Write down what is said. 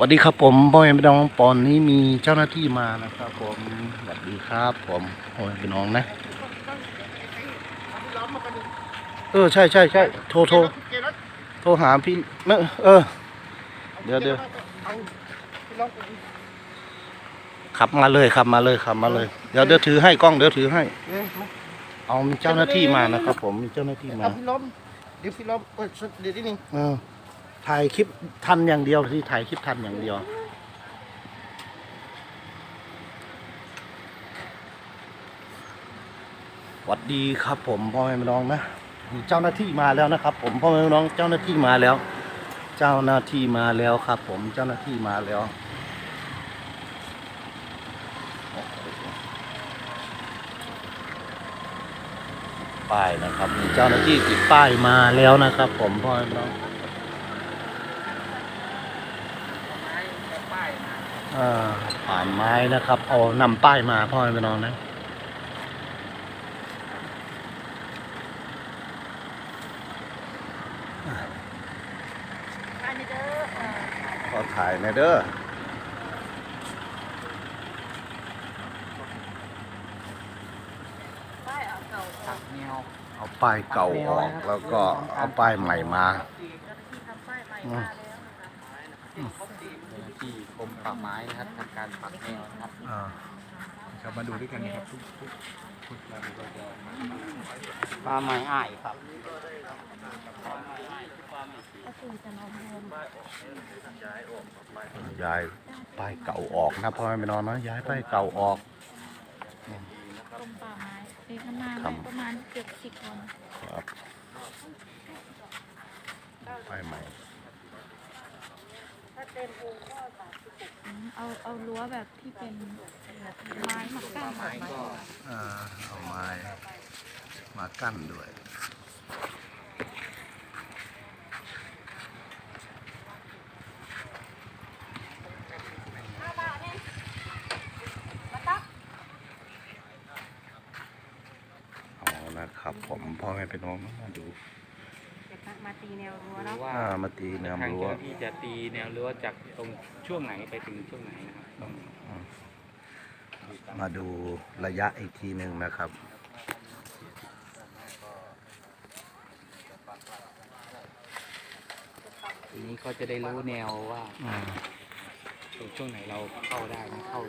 สวัสดีครับผมพ่อแม่พี่น้องปอนนี้มีเจ้าหน้าที่มานะครับผมสวัสดีครับผมพ่อแม่พี่น้องนะเออใช่ใช่ใช่โทรโทรโทรหาพี่ไม่เออ เดี๋ยวเดี๋ยวขับมาเลยขับมาเลยขับมาเลย เดี๋ยวเดี๋ยวถือให้กล้องเดี๋ยวถือให้เอามีเจ้าหน้าที่มานะครับผมมีเจ้าหน้าที่มาเอาพี่ล้มเดี๋ยวพี่ล้มเอ้ยเดี๋ยวนิดนึงเออ ถ่ายคลิปทันอย่างเดียวที่ถ่ายคลิปทันอย่างเดียวสวัสดีครับผมพ่อแม่น้องนะเจ้าหน้าที่มาแล้วนะครับ ผมพ่อแม่น้องเจ้าหน้าที่มาแล้ว เจ้าหน้าที่มาแล้วครับ ผมเจ้าหน้าที่มาแล้วป้ายนะครับมีเจ้าหน้าที่ติดป้ายมาแล้วนะครับ ผมพ่อแม่น้องอ่า ผ่านไม้นะครับ เอานำป้ายมาพ่อแม่พี่น้องนะอันนี้เด้อเอ่อขอถ่ายหน่อยเด้อป้ายเอาเก่าออกแนวเอาป้ายเก่าออกแล้วก็เอาป้ายใหม่มาเจ้าหน้า ที่ทำป้ายใหม่มาแล้วนะคะที่กรมป่าไม้นะครับทำการปักแนวนะครับอ่าครับมาดูด้วยกันนะครับทุกทุกทุกเราก็จะป่าไม้อ้ายครับก็คือจะนอนรวมย้ายป้ายเก่าออกนะพ่อแม่พี่น้องนะย้ายป้ายเก่าออกกรมป่าไม้มีข้างหน้าครับประมาณเจ็ดสิบคนครับป้ายใหม่อืม เอาเอารั้วแบบที่เป็นไม้มากั้นไม้ก็อ่าเอาไม้มากั้นด้วยเอานะครับผมพ่อแม่พี่น้องมาดู มาตีแนวรั้วหรืเนาะอว่าอ่ามาตีแนวทางรั้วเจ้าหน้าที่จะตีแนวรั้วจากตรงช่วงไหนไปถึงช่วงไหนนะครับต้องมาดูระยะอีกทีหนึ่งนะครับ ทีนี้ก็จะได้รู้แนวว่าอืมตรงช่วงไหนเราเข้าได้ไม่เข้า